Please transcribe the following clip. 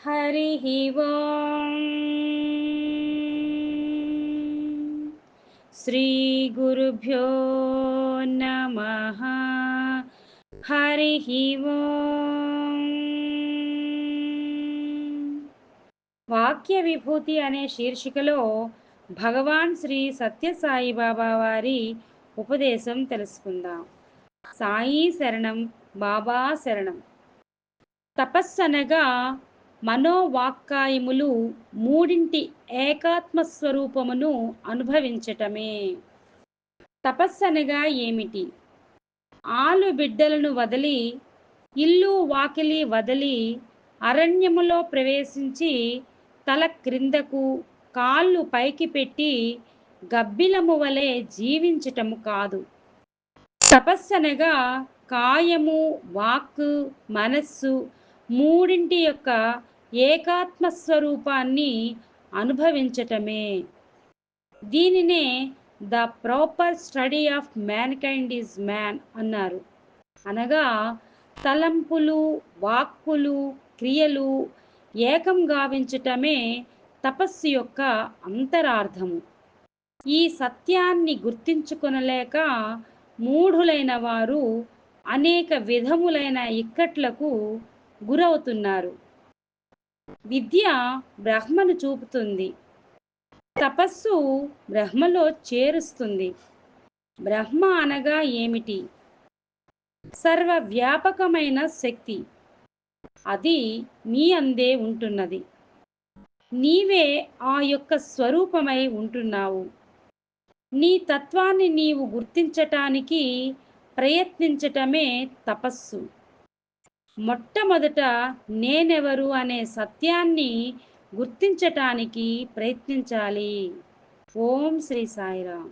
हरिः ॐ श्रीगुरुभ्यो नमः హరిః ఓం వాక్య విభూతి అనే శీర్షికలో భగవాన్ శ్రీ సత్యసాయి బాబా వారి ఉపదేశం తెలుసుకుందాం సాయి శరణం బాబా శరణం తపస్సనగా మనోవాక్కాయములు మూడింటి ఏకాత్మ స్వరూపమును అనుభవించటమే. తపస్సనగా ఏమిటి? ఆలు బిడ్డలను వదిలి ఇల్లు వాకిలి వదిలి అరణ్యములో ప్రవేశించి తల క్రిందకు కాళ్ళు పైకి పెట్టి గబ్బిలము వలె జీవించటము కాదు. తపస్సనగా కాయము వాక్కు మనస్సు మూడింటి యొక్క ఏకాత్మ స్వరూపాన్ని అనుభవించటమే. దీనినే the proper study of mankind is man అన్నారు. అనగా తలంపులు వాక్కులు క్రియలు ఏకం గావించటమే తపస్సు యొక్క అంతరార్థము. ఈ సత్యాన్ని గుర్తించుకొనలేక మూఢులైన వారు అనేక విధములైన ఇక్కట్లకు గురవుతున్నారు. విద్య బ్రహ్మను చూపుతుంది. తపస్సు బ్రహ్మలో చేరుస్తుంది. బ్రహ్మ అనగా ఏమిటి? సర్వవ్యాపకమైన శక్తి. అది నీ అందే ఉంటున్నది. నీవే ఆ యొక్క స్వరూపమై ఉంటున్నావు. నీ తత్వాన్ని నీవు గుర్తించటానికి ప్రయత్నించటమే తపస్సు. మొట్టమొదట నేనెవరు అనే సత్యాన్ని గుర్తించటానికి ప్రయత్నించాలి. ఓం శ్రీ సాయిరామ్.